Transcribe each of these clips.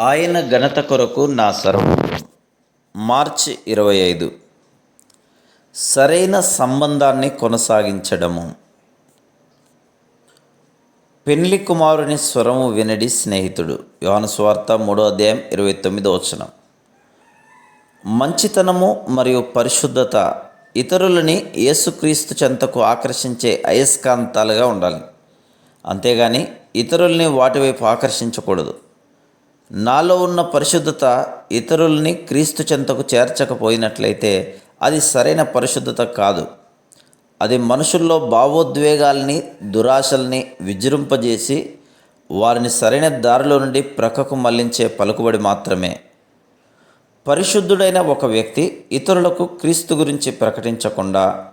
ఆయన ఘనత కొరకు నా సర్వం. మార్చి ఇరవై ఐదు. సరైన సంబంధాన్ని కొనసాగించడము. పెళ్ళి కుమారుని స్వరము వినడి స్నేహితుడు. యోనస్వార్త మూడో అధ్యాయం ఇరవై తొమ్మిదో వచనం. మంచితనము మరియు పరిశుద్ధత ఇతరులని యేసుక్రీస్తు చెంతకు ఆకర్షించే అయస్కాంతాలుగా ఉండాలి. అంతేగాని ఇతరుల్ని వాటి వైపు ఆకర్షించకూడదు. నాలో ఉన్న పరిశుద్ధత ఇతరుల్ని క్రీస్తు చెంతకు చేర్చకపోయినట్లయితే అది సరైన పరిశుద్ధత కాదు. అది మనుషుల్లో భావోద్వేగాల్ని దురాశల్ని విజృంపజేసి వారిని సరైన దారిలో నుండి ప్రక్కకు మళ్ళించే పలుకుబడి మాత్రమే. పరిశుద్ధుడైన ఒక వ్యక్తి ఇతరులకు క్రీస్తు గురించి ప్రకటించకుండా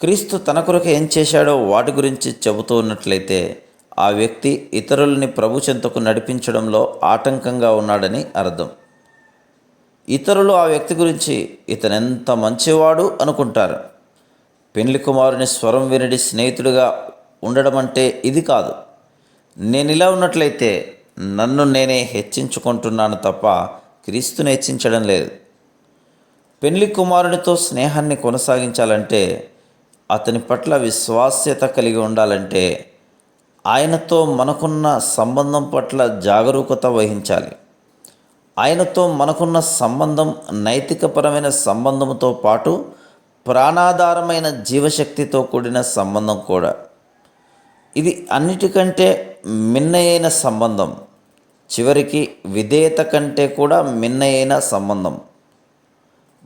క్రీస్తు తన కొరకు ఏం చేశాడో వాటి గురించి చెబుతూ ఉన్నట్లయితే ఆ వ్యక్తి ఇతరులని ప్రభు చెంతకు నడిపించడంలో ఆటంకంగా ఉన్నాడని అర్థం. ఇతరులు ఆ వ్యక్తి గురించి ఇతనెంత మంచివాడు అనుకుంటారు. పెండ్లి కుమారుని స్వరం వినడి స్నేహితుడిగా ఉండడం అంటే ఇది కాదు. నేను ఇలా ఉన్నట్లయితే నన్ను నేనే హెచ్చించుకుంటున్నాను తప్ప క్రీస్తుని హెచ్చించడం లేదు. పెళ్ళి కుమారునితో స్నేహాన్ని కొనసాగించాలంటే అతని పట్ల విశ్వాస్యత కలిగి ఉండాలంటే ఆయనతో మనకున్న సంబంధం పట్ల జాగరూకత వహించాలి. ఆయనతో మనకున్న సంబంధం నైతికపరమైన సంబంధంతో పాటు ప్రాణాధారమైన జీవశక్తితో కూడిన సంబంధం కూడా. ఇది అన్నిటికంటే మిన్నయైన సంబంధం. చివరికి విధేయత కంటే కూడా మిన్నయైన సంబంధం.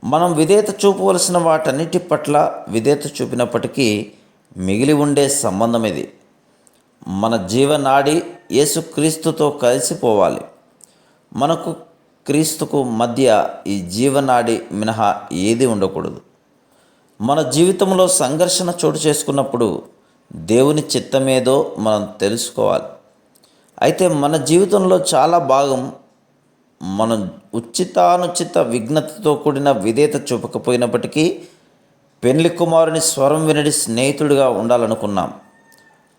మనం విధేయత చూపవలసిన వాటన్నిటి పట్ల విధేయత చూపినప్పటికీ మిగిలి ఉండే సంబంధం ఇది. మన జీవనాడి యేసుక్రీస్తుతో కలిసిపోవాలి. మనకు క్రీస్తుకు మధ్య ఈ జీవనాడి మినహా ఏది ఉండకూడదు. మన జీవితంలో సంఘర్షణ చోటు చేసుకున్నప్పుడు దేవుని చిత్తమేదో మనం తెలుసుకోవాలి. అయితే మన జీవితంలో చాలా భాగం మనం ఉచితానుచిత విఘ్నతతో కూడిన విధేత చూపకపోయినప్పటికీ పెళ్ళి కుమారుని స్వరం వినడి స్నేహితుడిగా ఉండాలనుకున్నాం.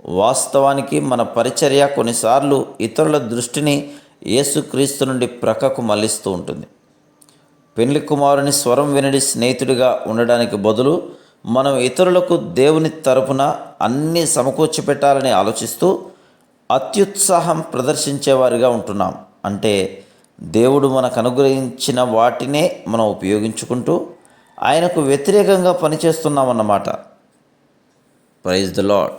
వాస్తవానికి మన పరిచర్య కొన్నిసార్లు ఇతరుల దృష్టిని యేసుక్రీస్తు నుండి ప్రక్కకు మళ్ళిస్తూ ఉంటుంది. పెళ్ళి కుమారుని స్వరం వినడి స్నేహితుడిగా ఉండడానికి బదులు మనం ఇతరులకు దేవుని తరపున అన్నీ సమకూర్చి పెట్టాలని ఆలోచిస్తూ అత్యుత్సాహం ప్రదర్శించేవారిగా ఉంటున్నాం. అంటే దేవుడు మనకు అనుగ్రహించిన వాటినే మనం ఉపయోగించుకుంటూ ఆయనకు వ్యతిరేకంగా పనిచేస్తున్నామన్నమాట. Praise the lord